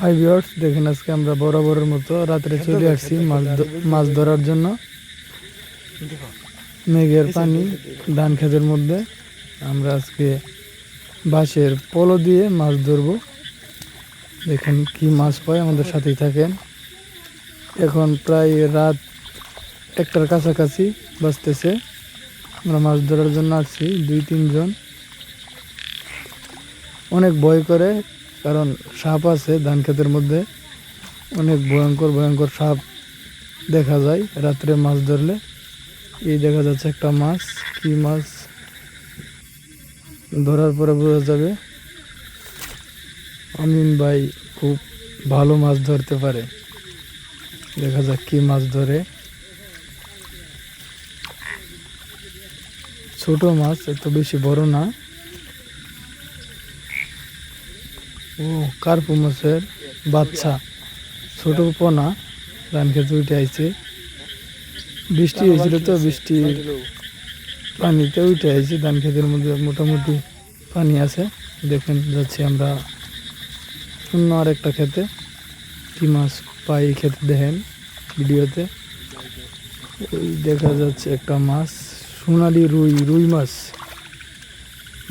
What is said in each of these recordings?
Hi viewers দেখেন আজকে আমরা বরাবরের মতো রাত্রে চলে আসছি মাছ মাছ ধরার জন্য। মেঘের পানি ধান খেতের মধ্যে। আমরা আজকে বাঁশের পলো দিয়ে মাছ ধরবো। দেখেন কি মাছ পায় আমাদের সাথেই থাকেন। এখন প্রায় রাত একটার কাছাকাছি বাজতেছে। আমরা মাছ ধরার জন্য আসছি, দুই, তিনজন। অনেক ভয় করে, কারণ সাপ আছে ধান ক্ষেতের মধ্যে। অনেক ভয়ঙ্কর ভয়ঙ্কর সাপ দেখা যায় রাত্রে মাছ ধরলে। এই দেখা যাচ্ছে একটা মাছ, কি মাছ? ধরার পরে বোঝা যাবে আমিন ভাই খুব ভালো মাছ ধরতে পারে। দেখা যাক কি মাছ ধরে। ছোট মাছ, এত বেশি বড় না। ও, কার্পু মাছের বাচ্চা। ছোট পোনা, ধান খেতে উঠে আইছে। বৃষ্টি হয়েছিল তো, বৃষ্টি পানিতে উঠে আইছে, ধান খেতের মধ্যে মোটামুটি পানি আছে। দেখেন, যাচ্ছি আমরা অন্য আর একটা খেতে। কি মাছ পাই খেতে দেখেন ভিডিওতে। দেখা যাচ্ছে একটা মাছ। সোনালি রুই রুই মাছ,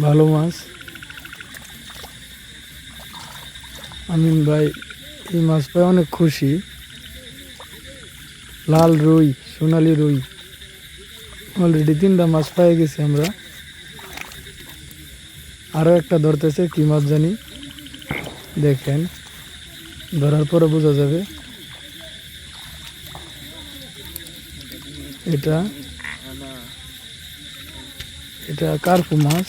ভালো মাছ। আমিন ভাই, এই মাছ পাই অনেক খুশি। লাল রুই, সোনালি রুই। অলরেডি তিনটা মাছ পেয়ে গেছি আমরা। আরও একটা ধরতেছে, কি মাছ জানি। দেখেন, ধরার পরে বোঝা যাবে। এটা এটা কার্পু মাছ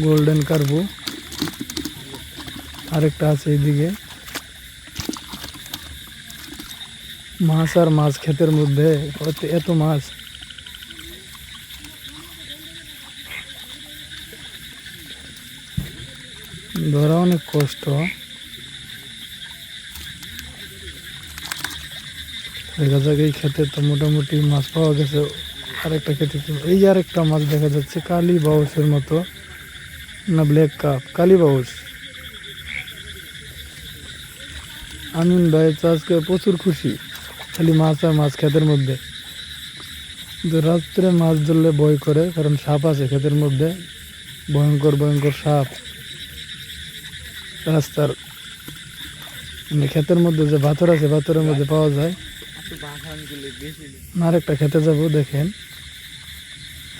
গোল্ডেন কার্পু আরেকটা আছে এইদিকে মাছ আর মাছ ক্ষেতের মধ্যে এত- এত মাছ ধরা অনেক কষ্ট দেখা যাক, এই ক্ষেতে তো মোটামুটি মাছ পাওয়া গেছে। আরেকটা ক্ষেতে তো- এই আরেকটা মাছ দেখা যাচ্ছে কালী বাউসের মতো। না ব্ল্যাক কাপ কালী বাউস। আমিন ভাই আজকে প্রচুর খুশি। খালি মাছ আর মাছ ক্ষেতের মধ্যে। রাত্রে মাছ ধরলে ভয় করে কারণ সাপ আছে ক্ষেতের মধ্যে। ভয়ঙ্কর ভয়ঙ্কর সাপ। রাস্তার মানে ক্ষেতের মধ্যে যে পাথর আছে পাথরের মধ্যে পাওয়া যায়। আর একটা খেতে যাব দেখেন।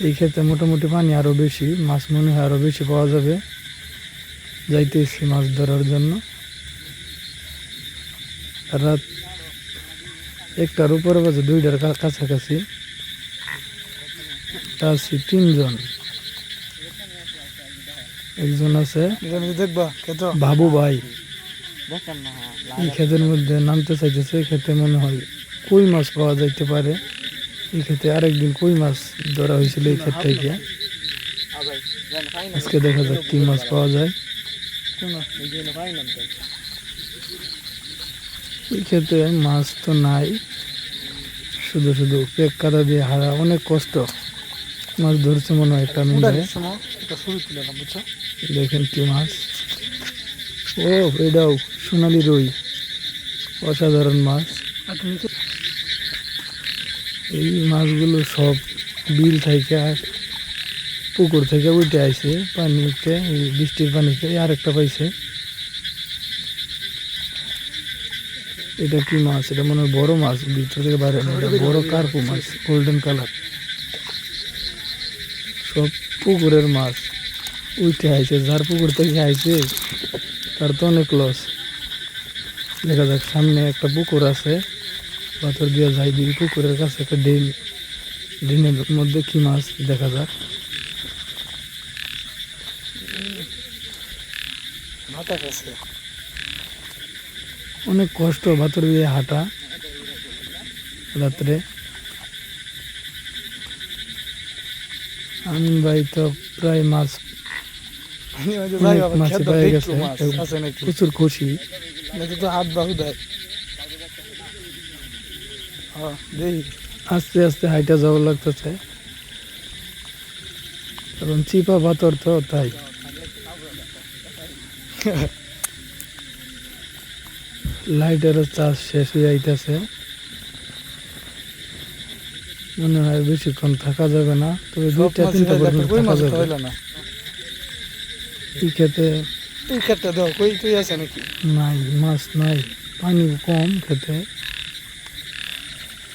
এই ক্ষেতে মোটামুটি পানি আরও বেশি, মাছ মনে হয় আরও বেশি পাওয়া যাবে। যাইতেছি মাছ ধরার জন্য। রাত একটার উপরে বাজে দুইটার কাছাকাছি। আছি তিনজন। একজন আছে বাবু ভাই। এই ক্ষেতের মধ্যে নামতে চাইতেছে ক্ষেতে মনে হয় কই মাছ পাওয়া যাইতে পারে। এই ক্ষেতে আরেকদিন কই মাছ ধরা হয়েছিল এই ক্ষেত থেকে আজকে দেখা যাক কি মাছ পাওয়া যায়। এই ক্ষেত্রে মাছ তো নাই। শুধু শুধু পেক কাদা দিয়ে হারা, অনেক কষ্ট। মাছ ধরছে মনে হয় একটা মিলে। দেখেন কি মাছ। ও, এটাও সোনালি রুই। অসাধারণ মাছ। এই মাছগুলো সব বিল থেকে আর পুকুর থেকে উঠে আইছে পানিতে এই বৃষ্টির পানিতে আর একটা পাইছে। এটা কি মাছ? এটা মনে হয় বড় মাছ, ভিতর থেকে বাইরে বড় কার্পু মাছ গোল্ডেন কালার সব পুকুরের মাছ উঠে আইছে, যার পুকুর থেকে আইছে, তার তো অনেক লস দেখা যাক, সামনে একটা পুকুর আছে। পাথর দিয়ে যাই দিই পুকুরের কাছে একটা ড্রেন ড্রেনের মধ্যে কি মাছ দেখা যাক অনেক কষ্ট ভাতর দিয়ে হাঁটা রাত্রে। আমিন ভাই তো প্রায় মাছ মাছ পেয়ে গেছে প্রচুর খুশি। তো হাত বাহু দেয়? আস্তে আস্তে হাইটা যাওয়া লাগতেছে। এখন চিপা পাথর তো তাই। লাইটেরও চার্জ শেষ হয়ে আইতেছে মনে হয় বেশিক্ষণ থাকা যাবে না তবে দুইটা তিনটা পর্যন্ত থাকা যাবে। এই খেতে এই ক্ষেত্রে দাও কই কই আছে নাকি? নাই মাছ নাই পানি কম খেতে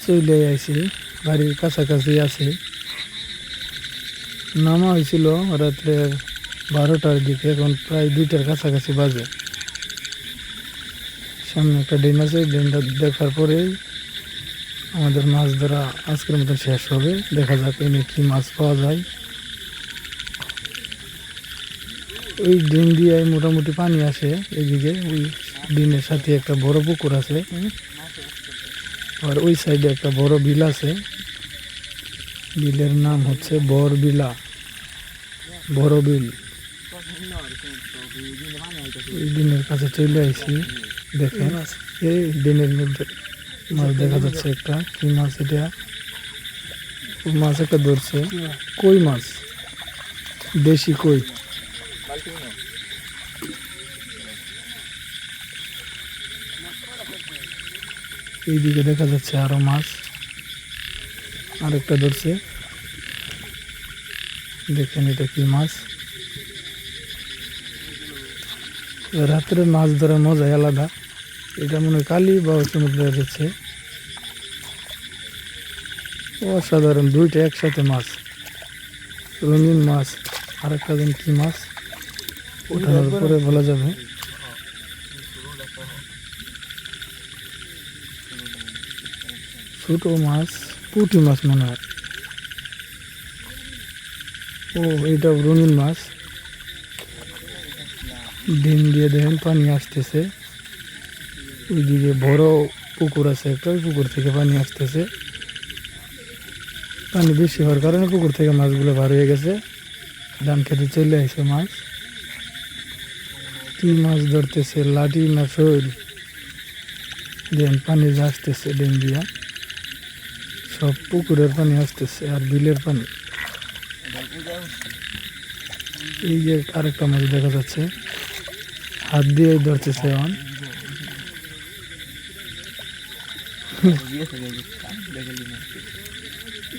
চলে আইছি, বাড়ির কাছাকাছি আছে। নামা হয়েছিল রাত্রে বারোটার দিকে, এখন প্রায় দুইটার কাছাকাছি বাজে। সামনে একটা ড্রেন আছে ড্রেনটা দেখার পরেই আমাদের মাছ ধরা আজকের মতন শেষ হবে। দেখা যাক এনে কি মাছ পাওয়া যায়। ওই ডিম দিয়ে মোটামুটি পানি আসে। এদিকে ওই ডিমের সাথে একটা বড় পুকুর আছে। আর ওই সাইডে একটা বড় বিল আছে। বিলের নাম হচ্ছে বরবিলা। বড় বিল এই ডিমের কাছে চলে আইছি, দেখেন। এই দিনের মধ্যে মাছ দেখা যাচ্ছে একটা। কি মাছ এটা? মাছ একটা ধরছে। কই মাছ? দেশি কই? এইদিকে দেখা যাচ্ছে আরও মাছ। আরেকটা ধরছে। দেখেন এটা কি মাছ। রাত্রে মাছ ধরার মজাই আলাদা। এটা মনে হয় কালি বা সমুদ্রে রয়েছে অসাধারণ, দুইটা একসাথে মাছ। রঙিন মাছ, আরেকটা দিন কি মাছ? ওঠানোর পরে বলা যাবে। ছোট মাছ, পুঁটি মাছ মনে হয়। ও এটা রঙিন মাছ। ডিম দিয়ে দেখেন, পানি আসতেছে। ওইদিকে বড় পুকুর আছে একটা, ওই পুকুর থেকে পানি আসতেছে। পানি বেশি হওয়ার কারণে পুকুর থেকে মাছগুলো বার হয়ে গেছে। ধান খেতে চলে আসে মাছ। কি মাছ ধরতেছে, লাঠি না শৈল? দেন পানি আসতেছে ডিম দিয়া। সব পুকুরের পানি আসতেছে আর বিলের পানি। এই যে আরেকটা মাছ দেখা যাচ্ছে। হাত দিয়ে ধরতেছে এখন।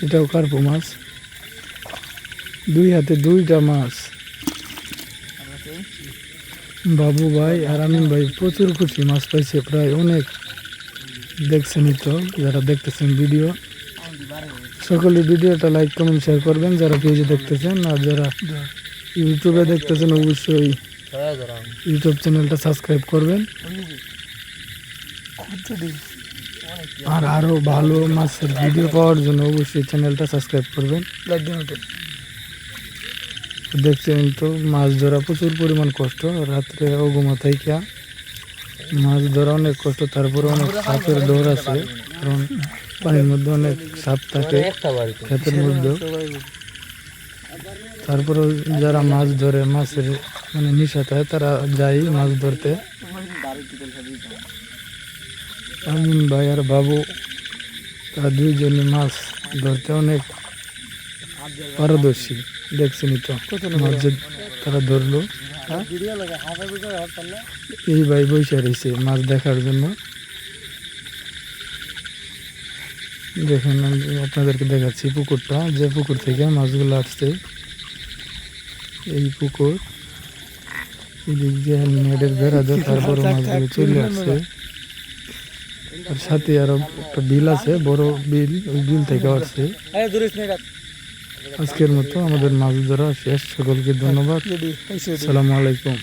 এটাও কার্পো মাছ। দুই হাতে দুইটা মাছ। বাবু ভাই আর আমিন ভাই প্রচুর খুশি মাছ পাইছে, প্রায় অনেক দেখছেনই তো, যারা দেখতেছেন ভিডিও। সকলে ভিডিওটা লাইক কমেন্ট শেয়ার করবেন, যারা পেজে দেখতেছেন আর যারা ইউটিউবে দেখতেছেন, অবশ্যই ইউটিউব চ্যানেলটা সাবস্ক্রাইব করবেন। আর আরও ভালো মাছের ভিডিও পাওয়ার জন্য অবশ্যই চ্যানেলটা সাবস্ক্রাইব করবেন। দেখছেন তো, মাছ ধরা প্রচুর পরিমাণ কষ্ট, রাত্রে অগুমা থাইকা। মাছ ধরা অনেক কষ্ট তারপরে অনেক সাপের ডর আছে। কারণ পানির মধ্যে অনেক সাপ থাকে ক্ষেতের মধ্যে তারপরে যারা মাছ ধরে মাছের মানে নিশা থাকে তারা যায় মাছ ধরতে। আমিন ভাই আর বাবু তারা দুইজনে মাছ ধরতে অনেক পারদর্শী। দেখছেনি তো মাছ তারা ধরলো। এই ভাই রয়েছে মাছ দেখার জন্য। দেখেন আমি আপনাদেরকে দেখাচ্ছি পুকুরটা। যে পুকুর থেকে মাছগুলো আসছে এই পুকুর এদিক দিয়ে নেটের বেড়া দেয় তারপর মাছগুলো চলে আসছে। আর সাথে আরও একটা বিল আছে বড় বিল ওই বিল থেকে আসছে। আজকের মতো আমাদের মাছ ধরা শেষ। সকলকে ধন্যবাদ। আসসালামু আলাইকুম।